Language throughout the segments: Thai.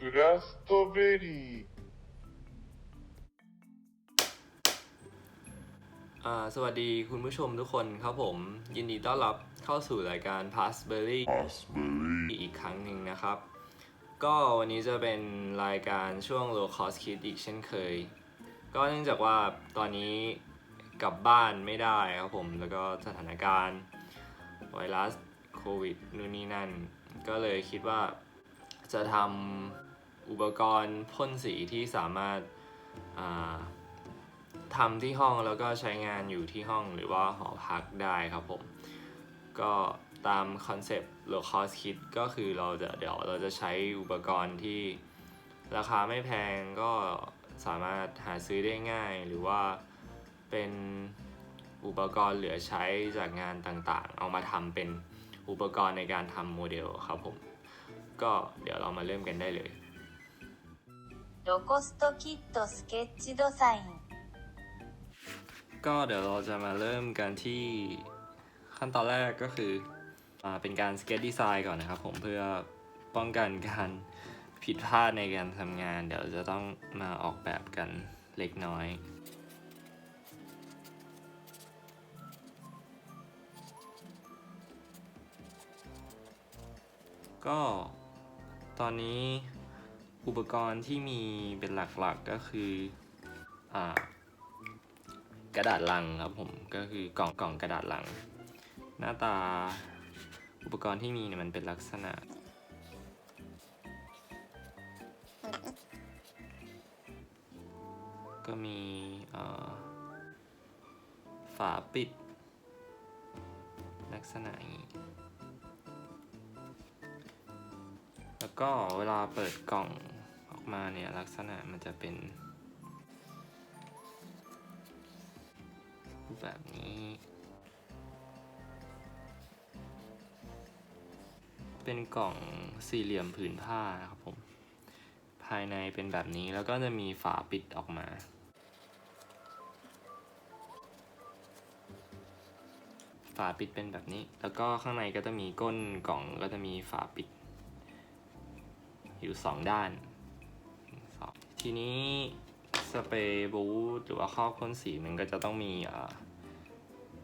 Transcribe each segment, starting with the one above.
クラストベリー อ่าสวัสดีคุณผู้ชมทุกคนครับผม ยินดีต้อนรับเข้าสู่รายการ Passberry パスベリー อีกครั้งหนึ่งนะครับ ก็วันนี้จะเป็นรายการช่วง low cost kid อีกเช่นเคย ก็เนื่องจากว่าตอนนี้กลับบ้านไม่ได้ครับผม แล้วก็สถานการณ์ไวรัสโควิดนู่นนี่นั่น ก็เลยคิดว่าจะทำ อุปกรณ์พ่นสีที่สามารถาทำที่ห้องแล้วก็ใช้งานอยู่ที่ห้องหรือว่าหอพักได้ครับผม ก็ตามคอนเซปต์ low cost kit ก็คือเราจะเดี๋ยวเราจะใช้อุปกรณ์ที่ราคาไม่แพงก็สามารถหาซื้อได้ง่าย หรือว่าเป็นอุปกรณ์เหลือใช้จากงานต่างๆ เอามาทำเป็นอุปกรณ์ในการทำโมเดลครับผม ก็เดี๋ยวเรามาเริ่มกันได้เลย ロコストキットスケッチドサイン ก็เดี๋ยวเราจะมาเริ่มกันที่ขั้นตอนแรกก็คืออาเป็นการสเก็ตดีไซน์ก่อนนะครับผมเพื่อป้องกันการผิดพลาดในการทำงาน เดี๋ยวจะต้องมาออกแบบกันเล็กน้อย ก็ตอนนี้ อุปกรณ์ที่มีเป็นหลักๆก็คืออ่ากระดาษลังครับผมก็คือกล่องกล่องกระดาษลัง หน้าตาอุปกรณ์ที่มีเนี่ยมันเป็นลักษณะ ก็มีฝาปิด ลักษณะอย่างนี้ ก็เวลาเปิดกล่องออกมาเนี่ยลักษณะมันจะเป็น แบบนี้ เป็นกล่องสี่เหลี่ยมผืนผ้านะครับผม ภายในเป็นแบบนี้แล้วก็จะมีฝาปิดออกมาฝาปิดเป็นแบบนี้ แล้วก็ข้างในก็จะมีก้นกล่องก็จะมีฝาปิด อยู่สองด้านสองทีนี้สเปรย์บูทหรือว่าครอบพ่นสีมันก็จะต้องมี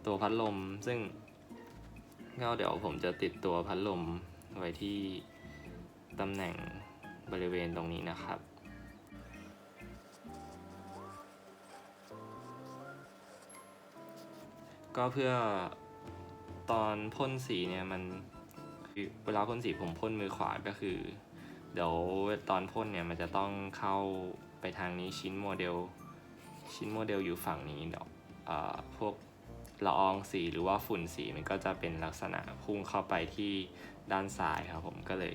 ตัวพัดลม ซึ่งก็เดี๋ยวผมจะติดตัวพัดลมไว้ที่ตำแหน่งบริเวณตรงนี้นะครับก็เพื่อตอนพ่นสีเนี่ยมันเวลาพ่นสีผมพ่นมือขวาก็คือ เดี๋ยวตอนพ่นเนี่ยมันจะต้องเข้าไปทางนี้ชิ้นโมเดล ชิ้นโมเดลอยู่ฝั่งนี้เดี๋ยวพวกละอองสีหรือว่าฝุ่นสีมันก็จะเป็นลักษณะพุ่งเข้าไปที่ด้านซ้ายครับผมก็เลย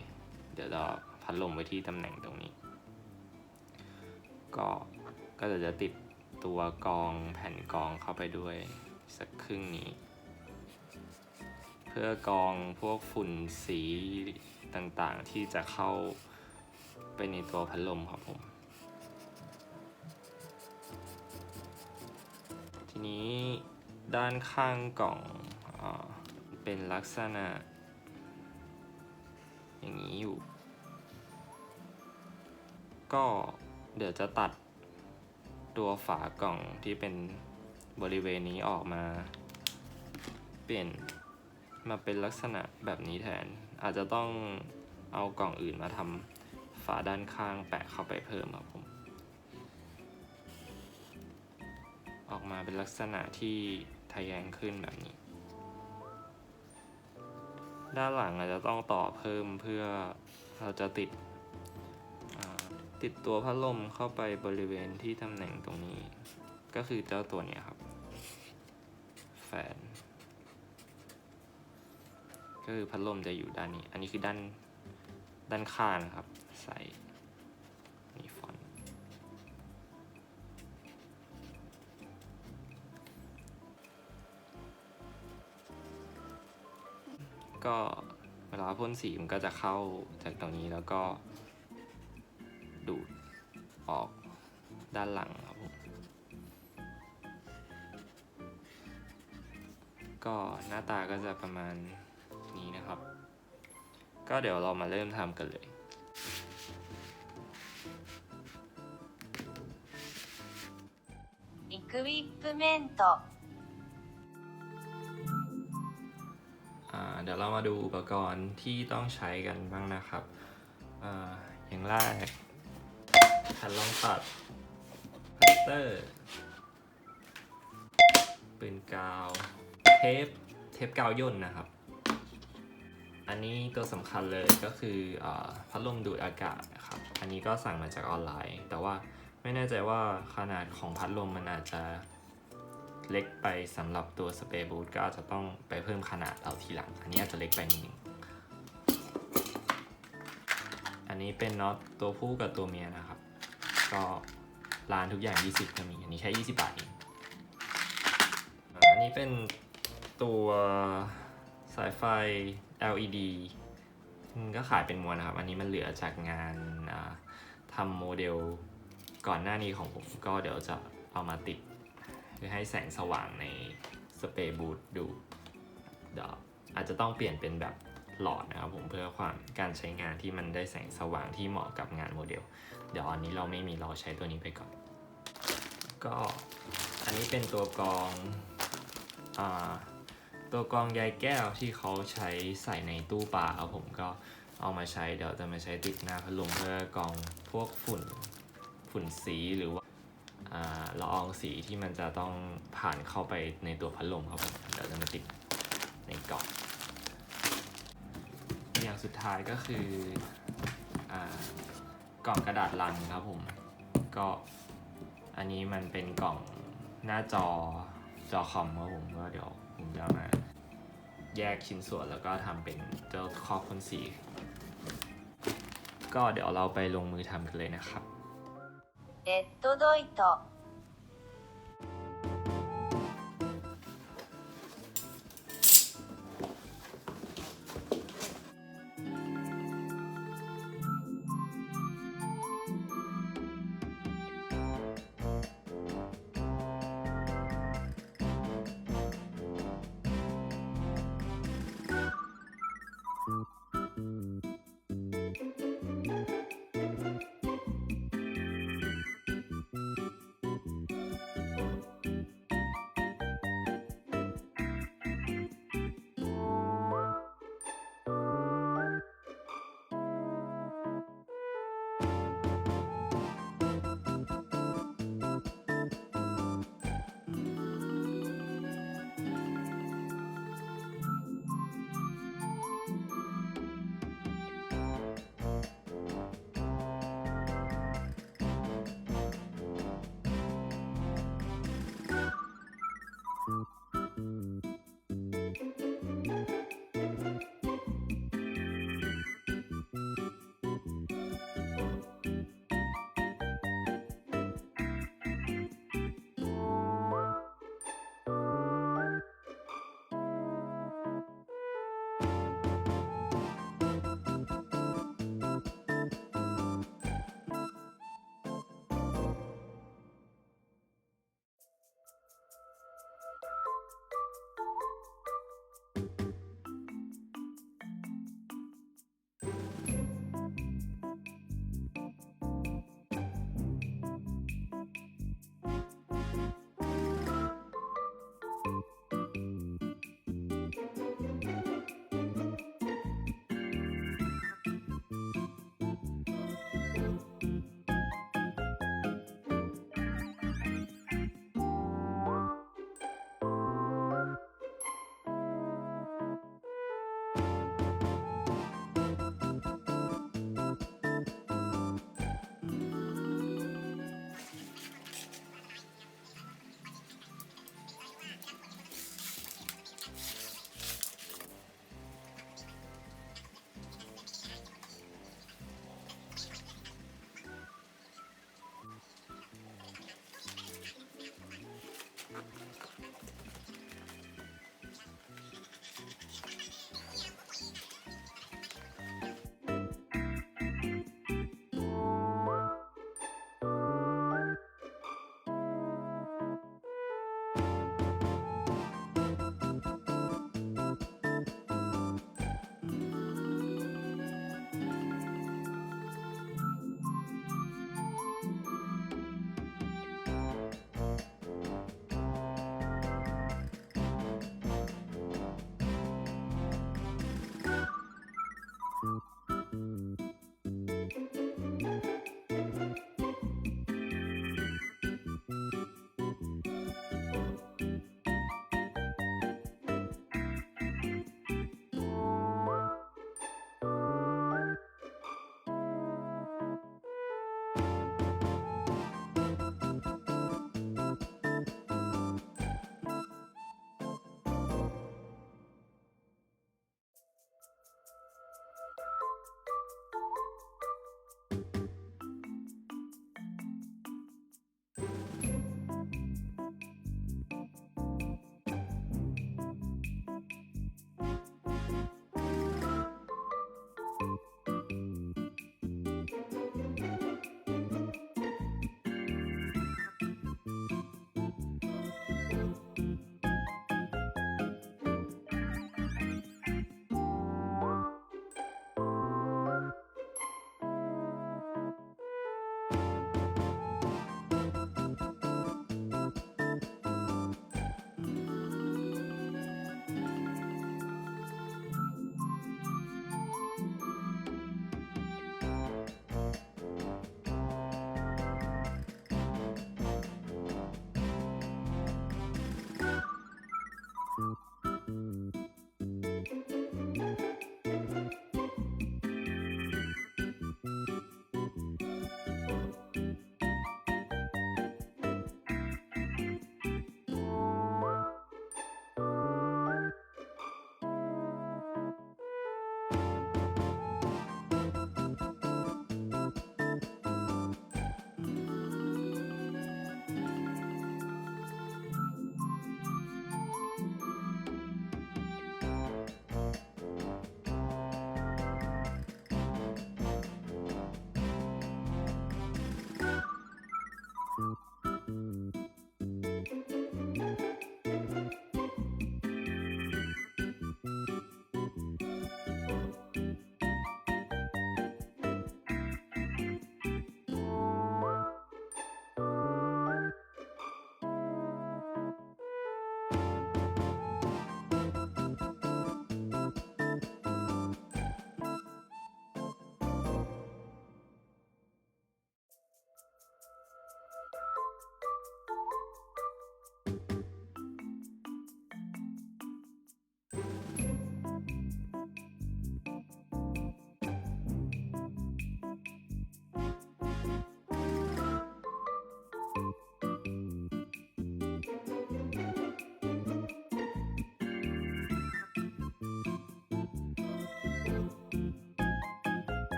เดี๋ยวเราพัดลมไว้ที่ตำแหน่งตรงนี้ ก็ก็จะจะติดตัวกองแผ่นกองเข้าไปด้วยสักครึ่งนี้ เพื่อกองพวกฝุ่นสีต่างๆที่จะเข้า ในตัวพัดลมครับผม ทีนี้ด้านข้างกล่องอเป็นลักษณะ อย่างนี้อยู่ ก็เดี๋ยวจะตัดตัวฝากล่องที่เป็นบริเวณนี้ออกมา เปลี่ยนมาเป็นลักษณะแบบนี้แทน อาจจะต้องเอากล่องอื่นมาทำ ฝาด้านข้างแปะเข้าไปเพิ่มครับผม ออกมาเป็นลักษณะที่ทะแยงขึ้นแบบนี้ ด้านหลังอาจจะต้องต่อเพิ่มเพื่อเราจะติดติดตัวพัดลมเข้าไปบริเวณที่ตำแหน่งตรงนี้ ก็คือเจ้าตัวนี้ครับ แฟน ก็คือพัดลมจะอยู่ด้านนี้ อันนี้คือด้านด้านข้างนะครับ ใส่นี่ฟอนต์ก็เวลาพ่นสีมันก็จะเข้าจากตรงนี้แล้วก็ ดูดออกด้านหลังครับผมก็หน้าตาก็จะประมาณนี้นะครับ ก็เดี๋ยวเรามาเริ่มทำกันเลย クイプメント อ่าเดี๋ยวเรามาดูอุปกรณ์ที่ต้องใช้กันบ้างนะครับอ่าอย่างแรกแผ่นรองตัดพัตเตอร์ ปืนกาว เทป เทปกาวย่นนะครับ อันนี้ตัวสำคัญเลยก็คืออาพัดลมดูดอากาศนะครับ อันนี้ก็สั่งมาจากออนไลน์ แต่ว่า ไม่แน่ใจว่าขนาดของพัดลมมันอาจจะเล็กไปสำหรับตัวสเปรย์บูทก็อาจจะต้องไปเพิ่มขนาดเอาทีหลัง อันนี้อาจจะเล็กไปนิดนึงอันนี้เป็นน็อตตัวผู้กับตัวเมียนะครับ ก็ร้านทุกอย่าง 20ก็มี อันนี้แค่ 20 บาทเองอันนี้เป็นตัวสายไฟ LED ก็ขายเป็นมวนนะครับ อันนี้มันเหลือจากงานทำโมเดล ก่อนหน้านี้ของผมก็เดี๋ยวจะเอามาติดเพื่อให้แสงสว่างในสเปรย์บูทดูเดี๋ยวอาจจะต้องเปลี่ยนเป็นแบบหลอดนะครับผมเพื่อความการใช้งานที่มันได้แสงสว่างที่เหมาะกับงานโมเดล เดี๋ยวอันนี้เราไม่มีเราใช้ตัวนี้ไปก่อน ก็อันนี้เป็นตัวกรองอตัวกรองใยแก้วที่เขาใช้ใส่ในตู้ปลาครับผมก็เอามาใช้เดี๋ยวจะมาใช้ติดหน้าพัดลมเพื่อกรองพวกฝุ่น ฝุ่นสีหรือว่าละอองสีที่มันจะต้องผ่านเข้าไปในตัวพัดลมครับผมเดี๋ยวจะมาติดในกล่องอย่างสุดท้ายก็คืออกล่องกระดาษลังครับผมก็อันนี้มันเป็นกล่องหน้าจอจอคอมครับผมก็เดี๋ยวผมจะมาแยกชิ้นส่วนแล้วก็ทำเป็นเจ้าครอบพ่นสี ก็เดี๋ยวเราไปลงมือทำกันเลยนะครับ ッドドイト。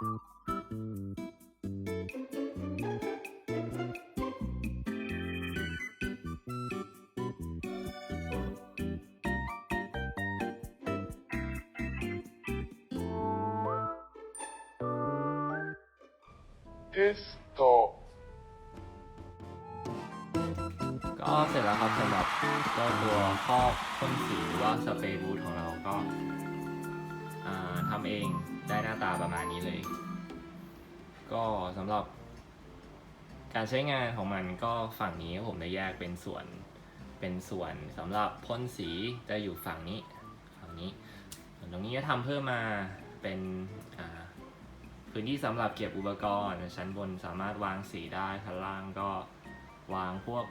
テストก็เสร็จแล้วครับสำหรับตัวข้อบพ่นสีหรือว่าสเปรย์บูทของเราก็ทำเอง ได้หน้าตาประมาณนี้เลย ก็สำหรับ การใช้งานของมันก็ฝั่งนี้ผมได้แยกเป็นส่วนเป็นส่วนสำหรับพ่นสีจะอยู่ฝั่งนี้ฝั่งนี้ส่วนตรงนี้ก็ทำเพิ่มมาเป็นพื้นที่สำหรับเก็บอุปกรณ์ ชั้นบนสามารถวางสีได้ชั้นล่างก็วางพวก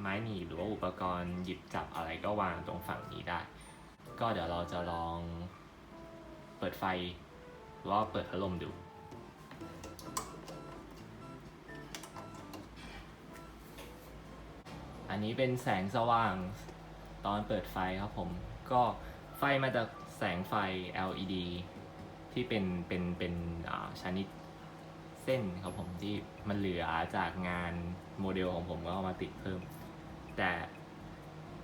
ไม้หนีหรือว่าอุปกรณ์หยิบจับอะไรก็วางตรงฝั่งนี้ได้ ก็เดี๋ยวเราจะลองเปิดไฟ หรือว่าเปิดพัดลมดู อันนี้เป็นแสงสว่างตอนเปิดไฟครับผม ก็ไฟมาจากแสงไฟ LED ที่เป็นเป็นเป็นอ่าชนิดเส้นครับผมที่มันเหลือจากงานโมเดลของผมก็เอามาติดเพิ่ม แต่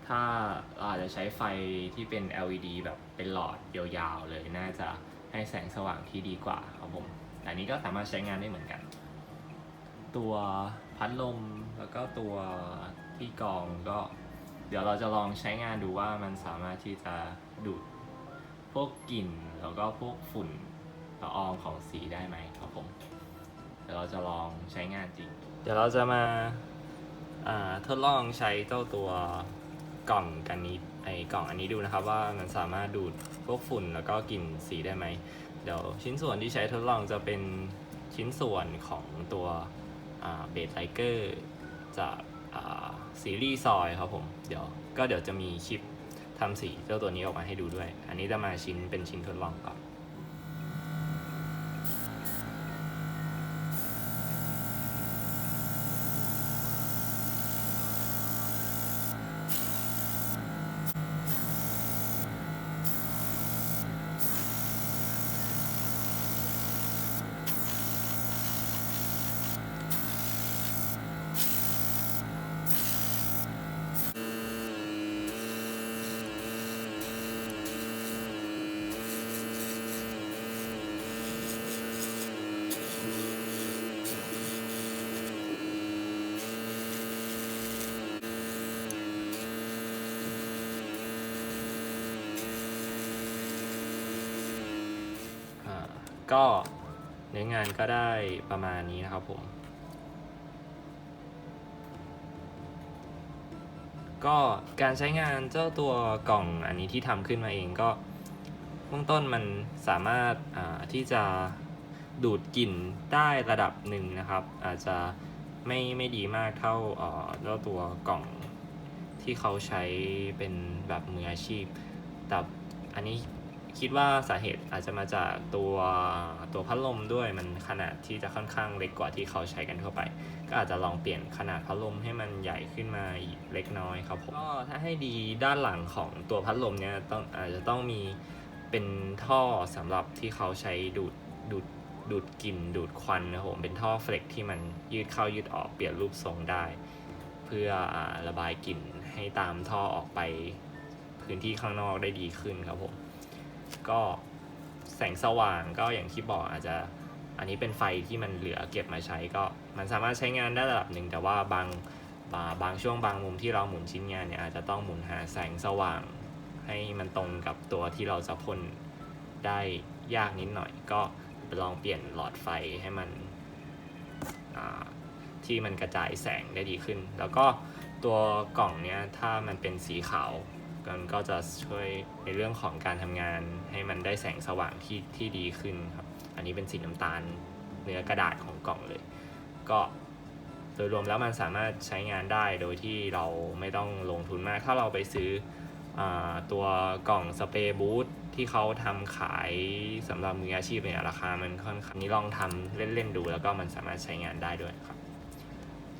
ถ้าเราอาจจะใช้ไฟที่เป็น LED แบบเป็นหลอดยาวๆเลยน่าจะ ให้แสงสว่างที่ดีกว่าครับผมอันนี้ก็สามารถใช้งานได้เหมือนกัน ตัวพัดลมแล้วก็ตัวที่กรองก็เดี๋ยวเราจะลองใช้งานดูว่ามันสามารถที่จะดูดพวกกลิ่นแล้วก็พวกฝุ่นละอองของสีได้ไหมครับผมเดี๋ยวเราจะลองใช้งานจริง เดี๋ยวเราจะมาอ่าทดลองใช้เจ้าตัวกล่องกันนี้ ไอ้กล่องอันนี้ดูนะครับว่ามันสามารถดูดพวกฝุ่นแล้วก็กลิ่นสีได้ไหม เดี๋ยวชิ้นส่วนที่ใช้ทดลองจะเป็นชิ้นส่วนของตัวเบสไลเกอร์จากซีรีส์ซอยครับผมเดี๋ยวก็เดี๋ยวจะมีคลิปทำสีเจ้าตัวนี้ออกมาให้ดูด้วย อันนี้จะมาชิ้นเป็นชิ้นทดลองก่อน ก็เนื้องานก็ได้ประมาณนี้นะครับผม ก็การใช้งานเจ้าตัวกล่องอันนี้ที่ทำขึ้นมาเองก็เบื้องต้นมันสามารถาที่จะดูดกลิ่นได้ระดับหนึ่งนะครับ อาจจะไม่ไม่ดีมากเท่าเจ้าตัวกล่องที่เขาใช้เป็นแบบมืออาชีพ แต่อันนี้ คิดว่าสาเหตุอาจจะมาจากตัวตัวพัดลมด้วยมันขนาดที่จะค่อนข้างเล็กกว่าที่เขาใช้กันทั่วไป ก็อาจจะลองเปลี่ยนขนาดพัดลมให้มันใหญ่ขึ้นมาอีกเล็กน้อยครับผมก็ถ้าให้ดีด้านหลังของตัวพัดลมเนี่ยต้องอาจจะต้องมีเป็นท่อสำหรับที่เขาใช้ดูดดูดดูดกลิ่นดูดควันนะครับผมเป็นท่อเฟล็กที่มันยืดเข้ายืดออกเปลี่ยนรูปทรงได้ เพื่ออระบายกลิ่นให้ตามท่อออกไปพื้นที่ข้างนอกได้ดีขึ้นครับผม ก็แสงสว่างก็อย่างที่บอกอาจจะอันนี้เป็นไฟที่มันเหลือเก็บมาใช้ก็มันสามารถใช้งานได้ระดับหนึ่ง แต่ว่าบางบาบางช่วงบางมุมที่เราหมุนชิ้นงานเนี่ยอาจจะต้องหมุนหาแสงสว่าง ให้มันตรงกับตัวที่เราจะพ่นได้ยากนิดหน่อย ก็ลองเปลี่ยนหลอดไฟให้มันที่มันกระจายแสงได้ดีขึ้น แล้วก็ตัวกล่องเนี้ยถ้ามันเป็นสีขาว มันก็จะช่วยในเรื่องของการทำงานให้มันได้แสงสว่างที่ที่ดีขึ้นครับ อันนี้เป็นสีน้ำตาลเนื้อกระดาษของกล่องเลย ก็โดยรวมแล้วมันสามารถใช้งานได้โดยที่เราไม่ต้องลงทุนมาก ถ้าเราไปซื้ออตัวกล่องสเปรย์บูทที่เขาทำขายสำหรับมืออาชีพเนี่ยราคามันค่อนข้างนี้ลองทำเล่นๆดู แล้วก็มันสามารถใช้งานได้ด้วยครับ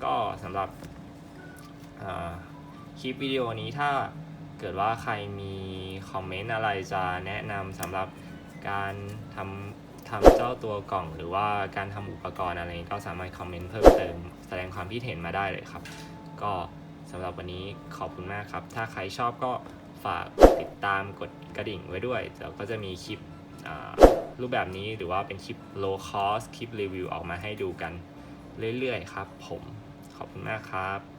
ก็สำหรับคลิปวิดีโอนี้ถ้า เกิดว่าใครมีคอมเมนต์อะไรจะแนะนำสำหรับการทำทำเจ้าตัวกล่อง หรือว่าการทำอุปกรณ์อะไรก็สามารถคอมเมนต์เพิ่มเติมแสดงความคิดเห็นมาได้เลยครับ ก็สำหรับวันนี้ขอบคุณมากครับ ถ้าใครชอบก็ฝากติดตามกดกระดิ่งไว้ด้วยเดี๋ยวก็จะมีคลิปรูปแบบนี้หรือว่าเป็นคลิป low cost คลิปรีวิวออกมาให้ดูกันเรื่อยๆครับผม ขอบคุณมากครับ